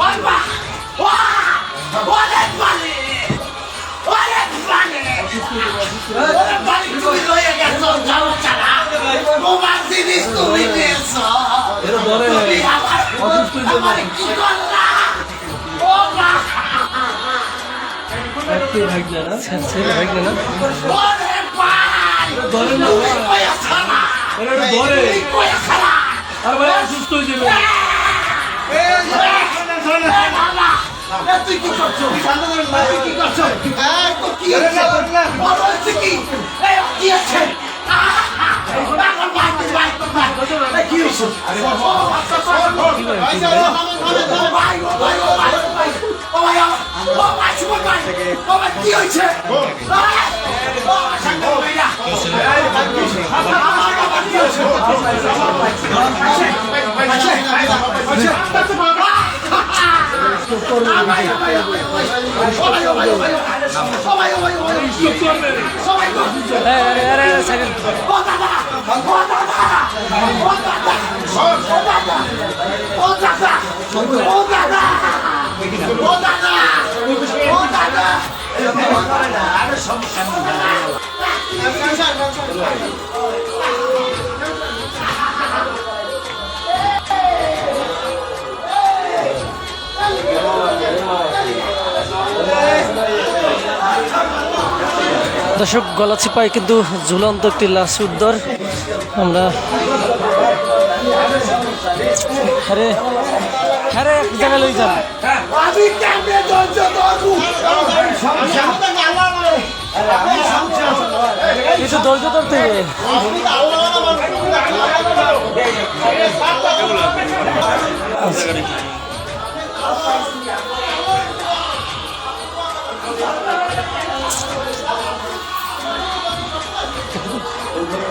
বাবা অনেক পানি অনেক পানি অনেক পানি তুমি আমার কি ছাড়া তুমি কয়ে ছাড়া তুই কি করছ? তুই করছ এই তো কি হচ্ছে? বলো হচ্ছে কি? এই কি হচ্ছে? কি ভাইরা আমার বাবা দর্শক গলাচিপায় কিন্তু ঝুলন্ত একটি লাশ উদ্ধার। আমরা লই কিছু ধৈর্য ধরতে হবে। Amen.